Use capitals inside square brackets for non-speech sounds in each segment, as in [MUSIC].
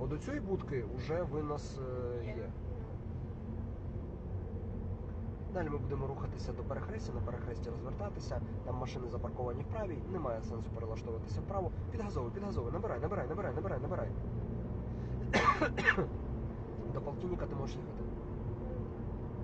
От до цієї будки вже винос е, є. Далі ми будемо рухатися до перехрестя, на перехресті розвертатися. Там машини запарковані в правій, немає сенсу перелаштовуватися вправо. Підгазовуй, підгазовуй, набирай, набирай, набирай, набирай, набирай. [COUGHS] До полтинника ти можеш їхати.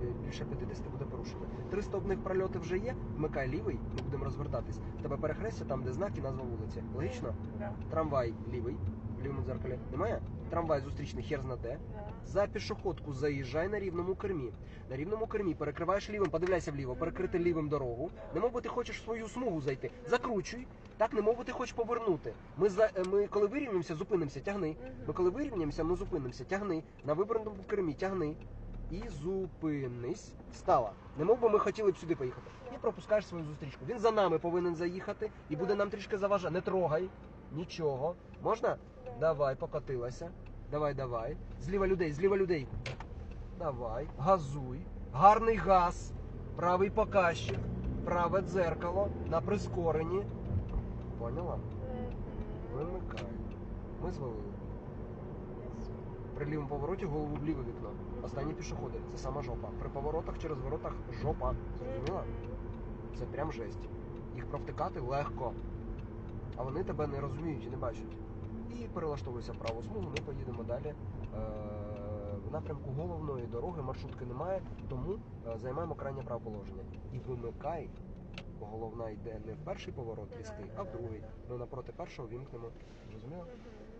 Е, Більше 50 буде порушення. Три стовпних прольоти вже є. Вмикай лівий, ми будемо розвертатись. В тебе перехрестя там, де знаки, назва вулиці. Логічно? Да. Трамвай лівий, лівому дзеркалі. Немає? Трамвай зустрічний, хер знаде. Да. За пішоходку заїжджай на рівному кермі. На рівному кермі перекриваєш лівим, подивляйся вліво, перекрити лівим дорогу. Не би ти хочеш в свою смугу зайти. Закручуй. Так, немов би ти хочеш повернути. Ми за е, ми коли вирівнюємося, зупинимося, тягни. Ми коли вирівнюємося, ми зупинимося, тягни. На вибраному кермі тягни. І зупинись. Стала. Немов би ми хотіли б сюди поїхати. І пропускаєш свою зустрічку. Він за нами повинен заїхати і буде нам трішки заважати. Не трогай. Нічого. Можна? Давай, покотилася. Давай, давай. Зліва людей, зліва людей. Давай, газуй. Гарний газ. Правий показчик. Праве дзеркало. На прискоренні. Поняла? Вимикай. Ми звалили. При лівому повороті голову в ліве вікно. Останні пішоходи. Це сама жопа. При поворотах через воротах жопа. Зрозуміла? Це прям жесть. Їх провтикати легко. А вони тебе не розуміють і не бачать. І перелаштовуйся праву смугу, ми поїдемо далі. Е, в напрямку головної дороги маршрутки немає, тому е, займаємо крайнє праве положення. І вимикай, бо головна йде не в перший поворот різкий, а в другий. Ми напроти першого вімкнемо. Зрозуміло? Мгм.